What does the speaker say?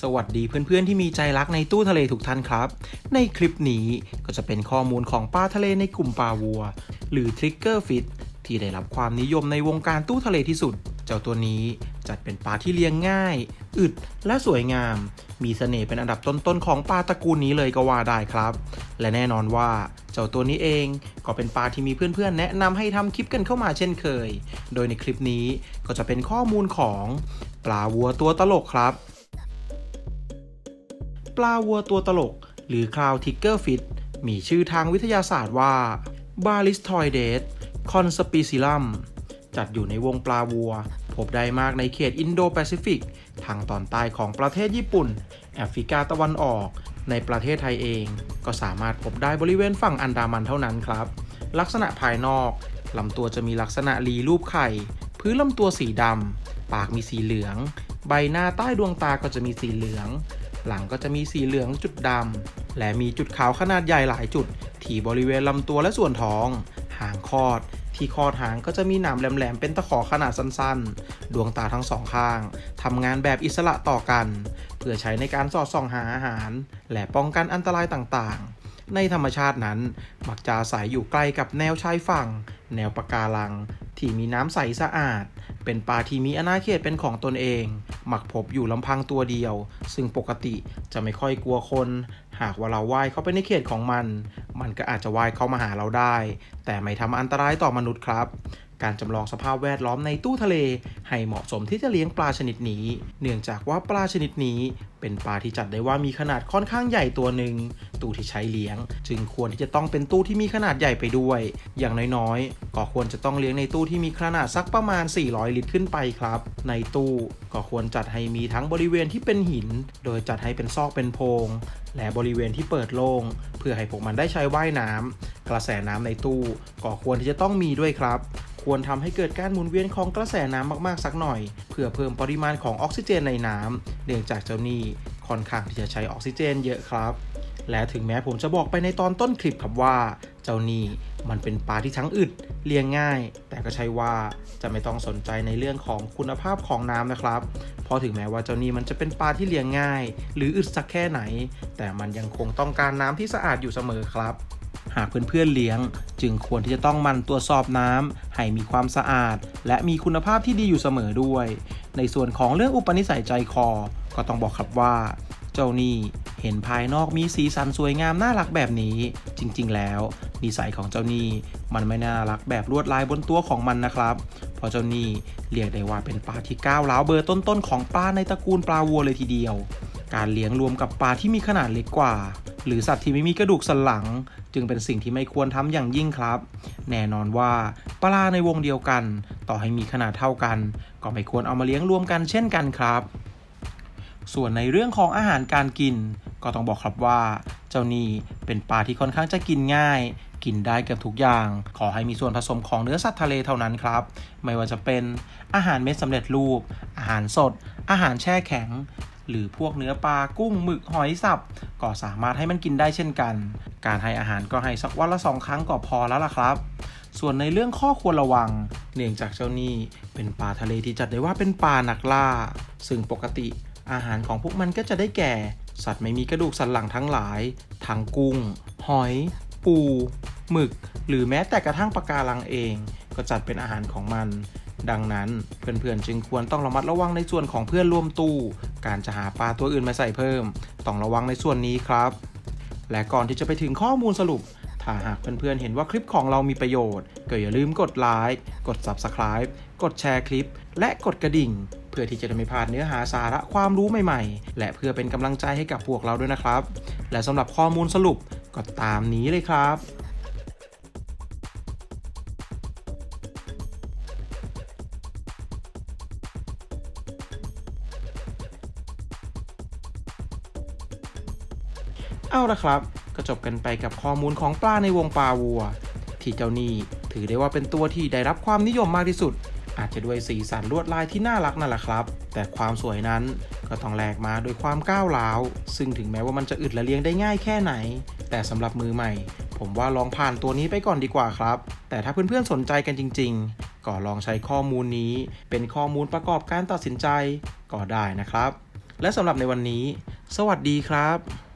สวัสดีเพื่อนๆที่มีใจรักในตู้ทะเลทุกท่านครับ ในคลิปนี้ก็จะเป็นข้อมูลของปลาทะเลในกลุ่มปลาวัว หรือทริกเกอร์ฟิตที่ได้รับความนิยมในวงการตู้ทะเลที่สุด เจ้าตัวนี้จัดเป็นปลาที่เลี้ยงง่าย อึดและสวยงาม มีเสน่ห์เป็นอันดับต้นๆของปลาตระกูลนี้เลยก็ว่าได้ครับ และแน่นอนว่าเจ้าตัวนี้เองก็เป็นปลาที่มีเพื่อนๆ แนะนำให้ทำคลิปกันเข้ามาเช่นเคย โดยในคลิปนี้ก็จะเป็นข้อมูลของปลาวัวตัวตลกครับ ปลาวัวตัวตลก หรือคลาวทิกเกอร์ฟิตมีชื่อทางวิทยาศาสตร์ว่าบาลิสทอยเดสคอนสปิซิลัมจัดอยู่ในวงปลาวัว พบได้มากในเขตอินโดแปซิฟิก ทางตอนใต้ของประเทศญี่ปุ่น แอฟริกาตะวันออก ในประเทศไทยเอง ก็สามารถพบได้บริเวณฝั่งอันดามันเท่านั้นครับ ลักษณะภายนอกลำตัวจะมีลักษณะรีรูปไข่ พื้นลำตัวสีดำ ปากมีสีเหลือง ใบหน้าใต้ดวงตาก็จะมีสีเหลือง หลังก็จะมีสีเหลืองจุดดำ และมีจุดขาวขนาดใหญ่หลายจุด ที่บริเวณลำตัวและส่วนท้อง หางคอด ที่คอดหางก็จะมีหนามแหลมๆ เป็นตะขอขนาดสั้นๆ ดวงตาทั้งสองข้างทำงานแบบอิสระต่อกัน เพื่อใช้ในการสอดส่องหาอาหาร และป้องกันอันตรายต่างๆในธรรมชาตินั้น มักจะอาศัยอยู่ใกล้กับแนวชายฝั่ง แนวปะการัง ที่มีน้ำใสสะอาด เป็นปลาที่มีอาณาเขตเป็นของตนเอง หมักพบอยู่ลำพังตัวเดียว ซึ่งปกติจะไม่ค่อยกลัวคน หากว่าเราว่ายเข้าไปในเขตของมัน มันก็อาจจะว่ายเข้ามาหาเราได้ แต่ไม่ทำอันตรายต่อมนุษย์ครับ การจำลองสภาพแวดล้อมในตู้ทะเล ให้เหมาะสมที่จะเลี้ยงปลาชนิดนี้ เนื่องจากว่าปลาชนิดนี้ เป็นปลาที่จัดได้ว่ามีขนาดค่อนข้างใหญ่ตัวหนึ่งตู้ที่ใช้เลี้ยง จึงควรที่จะต้องเป็นตู้ที่มีขนาดใหญ่ไปด้วย อย่างน้อยๆ ก็ควรจะต้องเลี้ยงในตู้ที่มีขนาดสักประมาณ 400 ลิตรขึ้นไปครับ ในตู้ก็ควรจัดให้มีทั้งบริเวณที่เป็นหิน โดยจัดให้เป็นซอกเป็นโพรงและบริเวณที่เปิดโล่งเพื่อให้พวกมันได้ใช้ว่ายน้ำกระแสน้ำในตู้ก็ควรที่จะต้องมีด้วยครับ ควรทำให้เกิดการหมุนเวียนของกระแสน้ำมากๆสักหน่อย เพื่อเพิ่มปริมาณของออกซิเจนในน้ำเนื่องจากเจ้านี่ค่อนข้างที่จะใช้ออกซิเจนเยอะครับ และถึงแม้ผมจะบอกไปในตอนต้นคลิปครับว่า เจ้านี่มันเป็นปลาที่ทั้งอึดเลี้ยงง่าย แต่ก็ใช่ว่าจะไม่ต้องสนใจในเรื่องของคุณภาพของน้ำนะครับ เพราะถึงแม้ว่าเจ้านี่มันจะเป็นปลาที่เลี้ยงง่าย หรืออึดสักแค่ไหน แต่มันยังคงต้องการน้ำที่สะอาดอยู่เสมอครับ หากเพื่อนๆเลี้ยง จึงควรที่จะต้องมันตรวจสอบน้ำให้มีความสะอาด และมีคุณภาพที่ดีอยู่เสมอด้วย ในส่วนของเรื่องอุปนิสัยใจคอ ก็ต้องบอกครับว่า เจ้านี่เห็นภายนอกมีสีสันสวยงามน่ารักแบบนี้ จริง ๆ แล้ว นิสัยของเจ้านี่มันไม่น่ารักแบบลวดลายบนตัวของมันนะครับเพราะเจ้านี่เรียกได้ว่าเป็นปลาที่ก้าวร้าวเบอร์ต้นๆของปลาในตระกูลปลาวัวเลยทีเดียว การเลี้ยงรวมกับปลาที่มีขนาดเล็กกว่า หรือสัตว์ที่ไม่มีกระดูกสันหลัง จึงเป็นสิ่งที่ไม่ควรทำอย่างยิ่งครับ แน่นอนว่าปลาในวงเดียวกัน ต่อให้มีขนาดเท่ากัน ก็ไม่ควรเอามาเลี้ยงรวมกันเช่นกันครับ ส่วนในเรื่องของอาหารการกิน ก็ต้องบอกครับว่า เจ้านี่เป็นปลาที่ค่อนข้างจะกินง่ายกินได้เกือบทุกอย่าง ขอให้มีส่วนผสมของเนื้อสัตว์ทะเลเท่านั้นครับ ไม่ว่าจะเป็นอาหารเม็ดสำเร็จรูป อาหารสด อาหารแช่แข็ง หรือพวกเนื้อปลากุ้งหมึกหอยสับ ก็สามารถให้มันกินได้เช่นกัน การให้อาหารก็ให้สักวันละสองครั้งก็พอแล้วล่ะครับ ส่วนในเรื่องข้อควรระวัง เนื่องจากเจ้านี่เป็นปลาทะเลที่จัดได้ว่าเป็นปลาหนักล่า ซึ่งปกติอาหารของพวกมันก็จะได้แก่ สัตว์ไม่มีกระดูกสันหลังทั้งหลายทั้งกุ้ง หอย ปูหมึก หรือแม้แต่กระทั่งปลาการังเอง ก็จัดเป็นอาหารของมัน ดังนั้นเพื่อนๆจึงควรต้องระมัดระวังในส่วนของเพื่อนร่วมตู้ การจะหาปลาตัวอื่นมาใส่เพิ่ม ต้องระวังในส่วนนี้ครับ และก่อนที่จะไปถึงข้อมูลสรุป ถ้าหากเพื่อนๆเห็นว่าคลิปของเรามีประโยชน์ ก็อย่าลืมกดไลค์กด Subscribe กดแชร์คลิป และกดกระดิ่ง เพื่อที่จะได้ไม่พลาดเนื้อหาสาระความรู้ใหม่ๆ และเพื่อเป็นกำลังใจให้กับพวกเราด้วยนะครับ และสำหรับข้อมูลสรุปก็ตามนี้เลยครับ เอาละครับ ก็จบกันไปกับข้อมูลของปลาในวงปลาวัว ที่เจ้านี่ถือได้ว่าเป็นตัวที่ได้รับความนิยมมากที่สุด อาจจะด้วยสีสันลวดลายที่น่ารักนั่นแหละครับ แต่ความสวยนั้นก็ต้องแลกมาโดยความก้าวร้าว ซึ่งถึงแม้ว่ามันจะอึดและเลี้ยงได้ง่ายแค่ไหน แต่สำหรับมือใหม่ ผมว่าลองผ่านตัวนี้ไปก่อนดีกว่าครับ แต่ถ้าเพื่อนๆสนใจกันจริง ๆ ก็ลองใช้ข้อมูลนี้ เป็นข้อมูลประกอบการตัดสินใจก็ได้นะครับ และสำหรับในวันนี้ สวัสดีครับ